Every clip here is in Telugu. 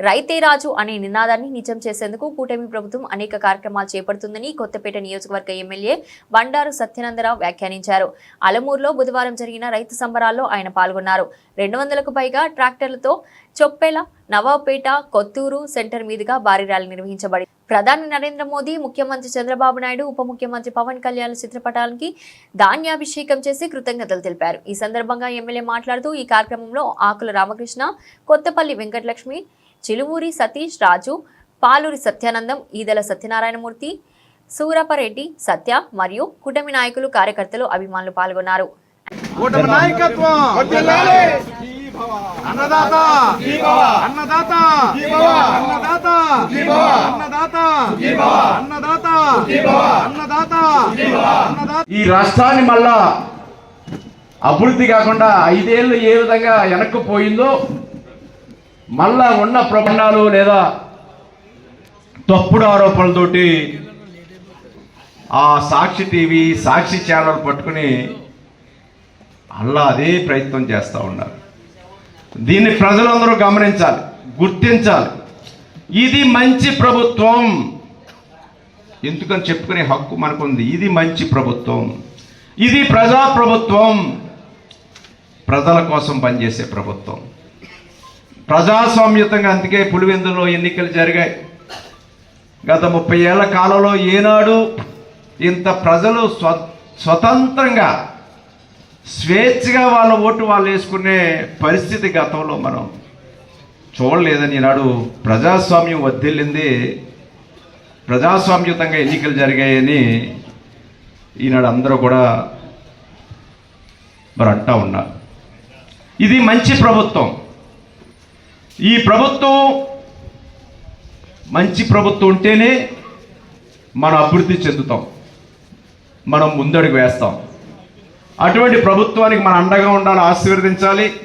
రైతే రాజు అనే నినాదాన్ని నిజం చేసేందుకు కూటమి ప్రభుత్వం అనేక కార్యక్రమాలు చేపడుతుందని కొత్తపేట నియోజకవర్గ ఎమ్మెల్యే బండారు సత్యనందరావు వ్యాఖ్యానించారు. అలమూరులో బుధవారం జరిగిన రైతు సంబరాల్లో ఆయన పాల్గొన్నారు. రెండు వందలకు పైగా ట్రాక్టర్లతో చొప్పెల నవాపేట కొత్తూరు సెంటర్ మీదుగా భారీ ర్యాలీ నిర్వహించబడి ప్రధాని నరేంద్ర మోదీ ముఖ్యమంత్రి చంద్రబాబు నాయుడు ఉప ముఖ్యమంత్రి పవన్ కళ్యాణ్ చిత్రపటానికి ధాన్యాభిషేకం చేసి కృతజ్ఞతలు తెలిపారు. ఈ సందర్భంగా ఎమ్మెల్యే మాట్లాడుతూ ఈ కార్యక్రమంలో ఆకుల రామకృష్ణ కొత్తపల్లి వెంకటలక్ష్మి చిలువూరి సతీష్ రాజు పాలూరి సత్యానందం ఈదల సత్యనారాయణమూర్తి సూరపరెడ్డి సత్య మరియు కుటమి నాయకులు కార్యకర్తలు అభిమానులు పాల్గొన్నారు. కూటమి నాయకత్వం అన్నదాత అన్నదాత అన్నదాత అన్నదాత అన్నదాత అన్నదాత అన్నదాత. ఈ రాష్ట్రాన్ని మళ్ళా అభివృద్ధి కాకుండా ఐదేళ్ళు ఏ విధంగా వెనక్కు పోయిందో మళ్ళా ఉన్న ప్రబంధాలు లేదా తప్పుడు ఆరోపణలతోటి ఆ సాక్షి టీవీ సాక్షి ఛానల్ పట్టుకుని అలా అదే ప్రయత్నం చేస్తూ ఉన్నారు. దీన్ని ప్రజలందరూ గమనించాలి గుర్తించాలి. ఇది మంచి ప్రభుత్వం. ఎందుకని చెప్పుకునే హక్కు మనకుంది. ఇది మంచి ప్రభుత్వం. ఇది ప్రజా ప్రభుత్వం ప్రజల కోసం పనిచేసే ప్రభుత్వం. ప్రజాస్వామ్యతంగా అందుకే పులివెందులో ఎన్నికలు జరిగాయి. గత ముప్పై ఏళ్ళ కాలంలో ఏనాడు ఇంత ప్రజలు స్వ స్వతంత్రంగా స్వేచ్ఛగా వాళ్ళ ఓటు వాళ్ళు వేసుకునే పరిస్థితి గతంలో మనం చూడలేదని ఈనాడు ప్రజాస్వామ్యం వర్ధిల్లింది ప్రజాస్వామ్యుతంగా ఎన్నికలు జరిగాయని ఈనాడు అందరూ కూడా మరి అంటా ఉన్నారు. ఇది మంచి ప్రభుత్వం. ఈ ప్రభుత్వం మంచి ప్రభుత్వం ఉంటేనే మనం అభివృద్ధి చెందుతాం. మనం ముందడుగు వేస్తాం. అటువంటి ప్రభుత్వానికి మన అండగా ఉండాలి ఆశీర్వదించాలి.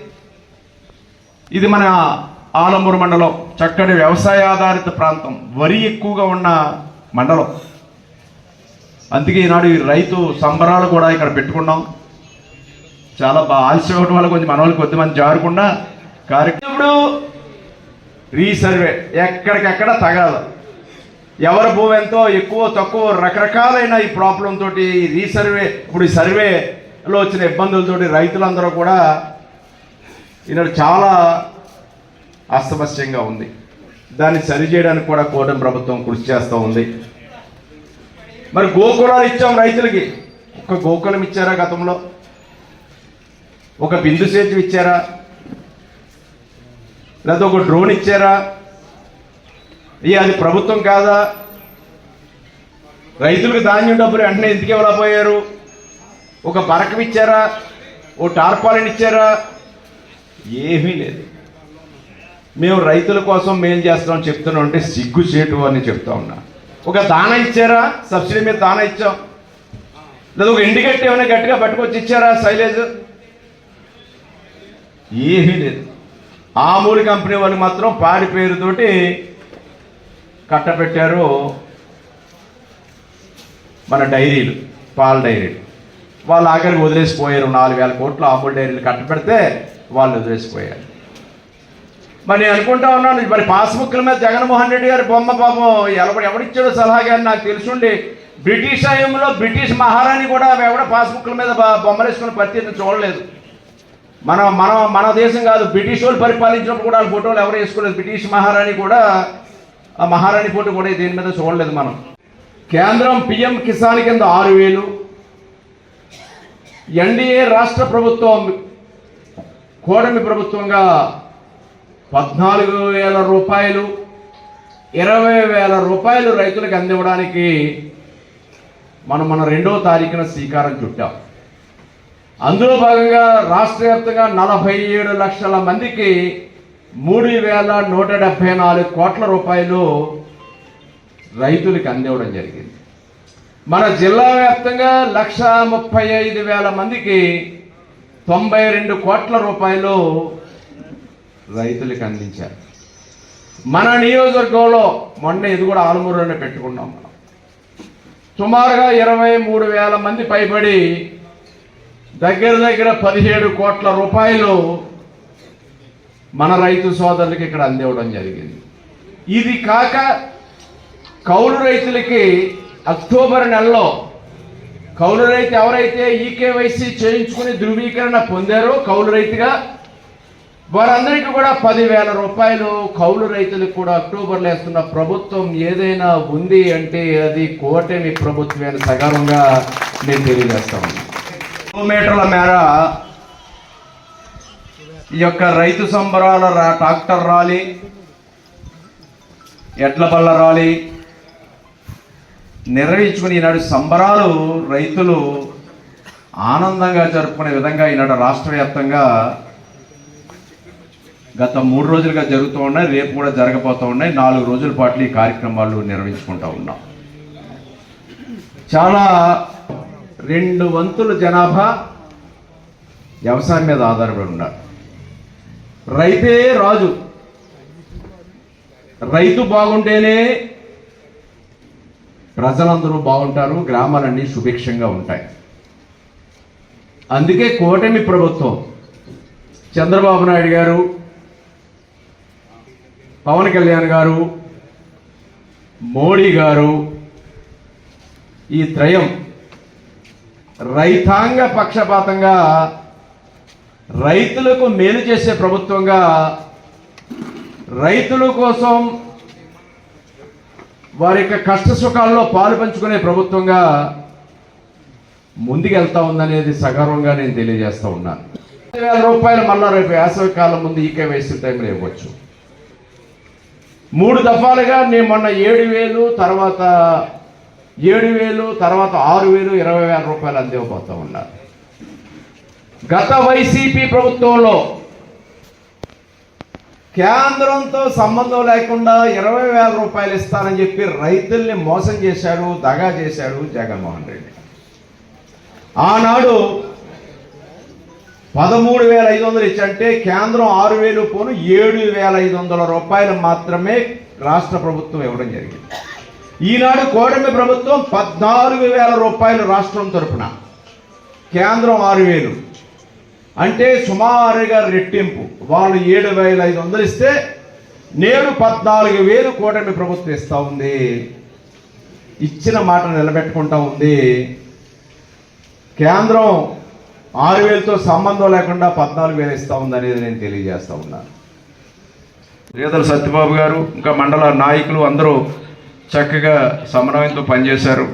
ఇది మన ఆలమూరు మండలం. చక్కటి వ్యవసాయ ఆధారిత ప్రాంతం. వరి ఎక్కువగా ఉన్న మండలం. అందుకే ఈనాడు ఈ రైతు సంబరాలు కూడా ఇక్కడ పెట్టుకున్నాం. చాలా బాగా ఆలస్యం అవ్వడం వల్ల కొంచెం మన వాళ్ళు కొద్దిమంది జారకుండా కార్యక్రమం రీసర్వే. ఎక్కడికెక్కడ తగాదు ఎవరి భూమి ఎంతో ఎక్కువ తక్కువ రకరకాలైన ఈ ప్రాబ్లం తోటి ఈ రీసర్వే ఇప్పుడు ఈ సర్వేలో వచ్చిన ఇబ్బందులతోటి రైతులందరూ కూడా ఈనాడు చాలా అస్తమస్యంగా ఉంది. దాన్ని సరిచేయడానికి కూడా కూటమి ప్రభుత్వం కృషి చేస్తూ ఉంది. మరి గోకులాలు ఇచ్చాం రైతులకి. ఒక గోకులం ఇచ్చారా గతంలో? ఒక బిందు సేతు ఇచ్చారా? లేదా ఒక డ్రోన్ ఇచ్చారా? ఏ అది ప్రభుత్వం కాదా? రైతులకు ధాన్యం డబ్బులు వెంటనే ఎందుకు ఇవ్వలేకపోయారు ఒక పరకం ఇచ్చారా? ఓ టార్పాలిన్ ఇచ్చారా? ఏమీ లేదు. మేము రైతుల కోసం మేలు చేస్తాం చెప్తున్నాం అంటే సిగ్గు చేటు అని చెప్తా ఉన్నా. ఒక దాన ఇచ్చారా? సబ్సిడీ మీద దాన ఇచ్చాం. లేదా ఒక ఎండుగట్టి ఏమైనా గట్టిగా పట్టుకొచ్చి ఇచ్చారా సైలేజ్? ఏమీ లేదు. ఆమూల్ కంపెనీ వాళ్ళు మాత్రం పాడి పేరుతోటి కట్టబెట్టారు మన డైరీలు పాల డైరీలు. వాళ్ళు ఆఖరికి వదిలేసిపోయారు. నాలుగు వేల కోట్లు ఆమూల్ డైరీలు కట్టబెడితే వాళ్ళు వదిలేసిపోయారు. మరి నేను అనుకుంటా ఉన్నాను మరి పాస్బుక్ల మీద జగన్మోహన్ రెడ్డి గారి బొమ్మ పాపం ఎవడు ఎవడిచ్చాడో సలహా కానీ నాకు తెలుసుండి. బ్రిటిష్ టైంలో బ్రిటిష్ మహారాణి కూడా ఎవడ పాస్బుక్ల మీద బొమ్మలేసుకుని బొమ్మలు వేసుకుని పరిస్థితిని చూడలేదు. మన మన మన దేశం కాదు బ్రిటిష్ వాళ్ళు పరిపాలించినప్పుడు కూడా వాళ్ళ ఫోటోలు ఎవరు వేసుకోలేదు. బ్రిటిష్ మహారాణి కూడా ఆ మహారాణి ఫోటో కూడా దేని మీద చూడలేదు మనం. కేంద్రం పిఎం కిసాన్ కింద ఆరు వేలు. ఎన్డీఏ రాష్ట్ర ప్రభుత్వం కూటమి ప్రభుత్వంగా పద్నాలుగు వేల రూపాయలు ఇరవై వేల రూపాయలు రైతులకు అందివ్వడానికి మనం మన రెండో తారీఖున శ్రీకారం చుట్టాం. అందులో భాగంగా రాష్ట్ర వ్యాప్తంగా నలభై ఏడు లక్షల మందికి మూడు వేల నూట డెబ్బై నాలుగు కోట్ల రూపాయలు రైతులకు అందివ్వడం జరిగింది. మన జిల్లా వ్యాప్తంగా లక్ష ముప్పై ఐదు వేల మందికి తొంభై రెండు కోట్ల రూపాయలు రైతులకు అందించారు. మన నియోజకవర్గంలో మొన్న ఇది కూడా ఆలమూరులోనే పెట్టుకున్నాం మనం. సుమారుగా ఇరవై మూడు వేల మంది పైబడి దగ్గర దగ్గర పదిహేడు కోట్ల రూపాయలు మన రైతు సోదరులకి ఇక్కడ అందివ్వడం జరిగింది. ఇది కాక కౌలు రైతులకి అక్టోబర్ నెలలో కౌలు రైతు ఎవరైతే ఈకేవైసీ చేయించుకుని ధృవీకరణ పొందారో కౌలు రైతుగా వారందరికీ కూడా పదివేల రూపాయలు కౌలు రైతులకు కూడా అక్టోబర్లో వేస్తున్న ప్రభుత్వం ఏదైనా ఉంది అంటే అది కూటమి ప్రభుత్వమైన సగర్వంగా నేను తెలియజేస్తా ఉన్నాను. కిలోమీటర్ల మేర ఈ యొక్క రైతు సంబరాల రా- ట్రాక్టర్ ర్యాలీ ఎడ్ల బళ్ళ ర్యాలీ నిర్వహించుకుని ఈనాడు సంబరాలు రైతులు ఆనందంగా జరుపుకునే విధంగా ఈనాడు రాష్ట్ర వ్యాప్తంగా గత మూడు రోజులుగా జరుగుతూ ఉన్నాయి. రేపు కూడా జరగబోతూ ఉన్నాయి. నాలుగు రోజుల పాటు ఈ కార్యక్రమాలు నిర్వహించుకుంటూ ఉన్నాం. చాలా రెండు వంతుల జనాభా వ్యవసాయం మీద ఆధారపడి ఉన్నారు రైతే రాజు. రైతు బాగుంటేనే ప్రజలందరూ బాగుంటారు గ్రామాలన్నీ సుభిక్షంగా ఉంటాయి. అందుకే కూటమి ప్రభుత్వం చంద్రబాబు నాయుడు గారు పవన్ కళ్యాణ్ గారు మోడీ గారు ఈ త్రయం రైతాంగ పక్షపాతంగా రైతులకు మేలు చేసే ప్రభుత్వంగా రైతుల కోసం వారి యొక్క కష్ట సుఖాల్లో పాలు పంచుకునే ప్రభుత్వంగా ముందుకెళ్తా ఉందనేది సగర్వంగా నేను తెలియజేస్తా ఉన్నాను వేల రూపాయలు మళ్ళా రేపు వేసవి కాలం ముందు ఈకే వేసిన టైంలో ఇవ్వచ్చు. మూడు దఫాలుగా నేను మొన్న ఏడు వేలు తర్వాత ఏడు వేలు తర్వాత ఆరు వేలు ఇరవై వేల రూపాయలు అందివ్వబోతూ ఉన్నారు. గత వైసీపీ ప్రభుత్వంలో కేంద్రంతో సంబంధం లేకుండా ఇరవై వేల రూపాయలు ఇస్తానని చెప్పి రైతుల్ని మోసం చేశాడు దగా చేశాడు జగన్మోహన్ రెడ్డి. ఆనాడు పదమూడు వేల ఐదు వందలు ఇచ్చంటే కేంద్రం ఆరు వేలు పోను ఏడు వేల ఐదు వందల రూపాయలు మాత్రమే రాష్ట్ర ప్రభుత్వం ఇవ్వడం జరిగింది. ఈనాడు కోడమి ప్రభుత్వం పద్నాలుగు వేల రూపాయలు రాష్ట్రం తరపున. కేంద్రం ఆరు వేలు. అంటే సుమారుగా రెట్టింపు. వాళ్ళు ఏడు వేల ఐదు వందలు ఇస్తే నేడు పద్నాలుగు వేలు కూటమి ప్రభుత్వం ఇస్తా ఉంది. ఇచ్చిన మాట నిలబెట్టుకుంటా ఉంది. కేంద్రం ఆరు వేలతో సంబంధం లేకుండా పద్నాలుగు వేలు ఇస్తా ఉంది అనేది నేను తెలియజేస్తా ఉన్నాను. రేదల సత్యబాబు గారు ఇంకా మండల నాయకులు అందరూ చక్కగా సమన్వయంతో పనిచేశారు.